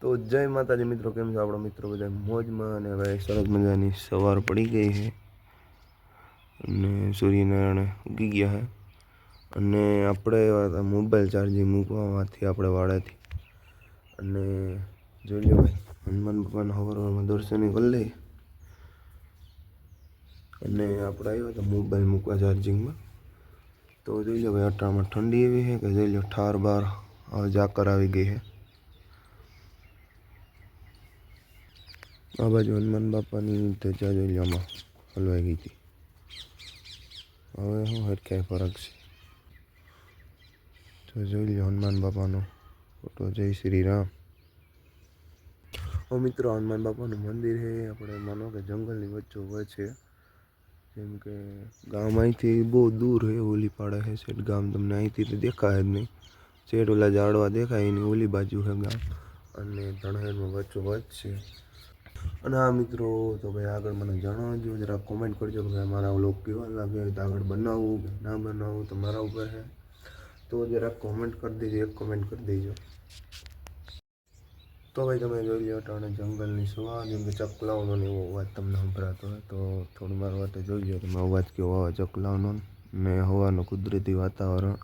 તો જય માતાજી મિત્રો, કેમ છો આપણા મિત્રો બધા? મોજમાં અને હવે સરસ મજાની સવાર પડી ગઈ છે. અને સૂર્યનારાયણ ઉગી ગયા છે. અને આપણે મોબાઈલ ચાર્જિંગ મૂકવામાંથી આપણે વાડાથી. અને જોઈ લો ભાઈ, હનુમાન ભગવાન હવારમાં દર્શને કરી લઈએ. અને આપણે આવ્યા હતા મોબાઈલ મૂકવા ચાર્જિંગમાં. તો જોઈ લો ભાઈ, અટાણમાં ઠંડી એવી છે કે જોઈ લો ઠાર બાર જાકર આવી ગઈ છે. આ બાજુ હનુમાન બાપાની ધજા જોઈ આમાં, હલવાઈ ગઈ હતી. હવે શું હરખાય ફરક છે? તો જોઈ લો હનુમાન બાપાનો ફોટો. જય શ્રી રામ. ઓ મિત્રો, હનુમાન બાપાનું મંદિર છે. આપણે માનો કે જંગલની વચ્ચો વચ્ચે છે. જેમ કે ગામ અહીંથી બહુ દૂર છે, ઓલી પાડે છે શેઠ ગામ. તમને અહીંથી તો દેખાય જ નહીં. શેઠ ઓલા ઝાડવા દેખાય એની ઓલી બાજુ છે ગામ. અને ધણહેરમાં વચ્ચો વચ્ચ છે. અને આ મિત્રો, તો ભાઈ આગળ મને જણાવજો, જરા કોમેન્ટ કરજો કે ભાઈ મારા વ્લોગ કેવા લાગે તો આગળ બનાવવું કે ના બનાવવું તો મારા ઉપર છે તો જરા કોમેન્ટ કરી દેજો, એક કોમેન્ટ કરી દેજો. તો ભાઈ તમે જોઈ લો અટાણે જંગલની સવાર, જેમ કે ચકલાઓનો એવો અવાજ તમને સંભળાતો હોય, તો થોડી મારો વાત જોઈ લો તમે અવાજ કેવો આવે ચકલાઓનો ને હવાનું કુદરતી વાતાવરણ.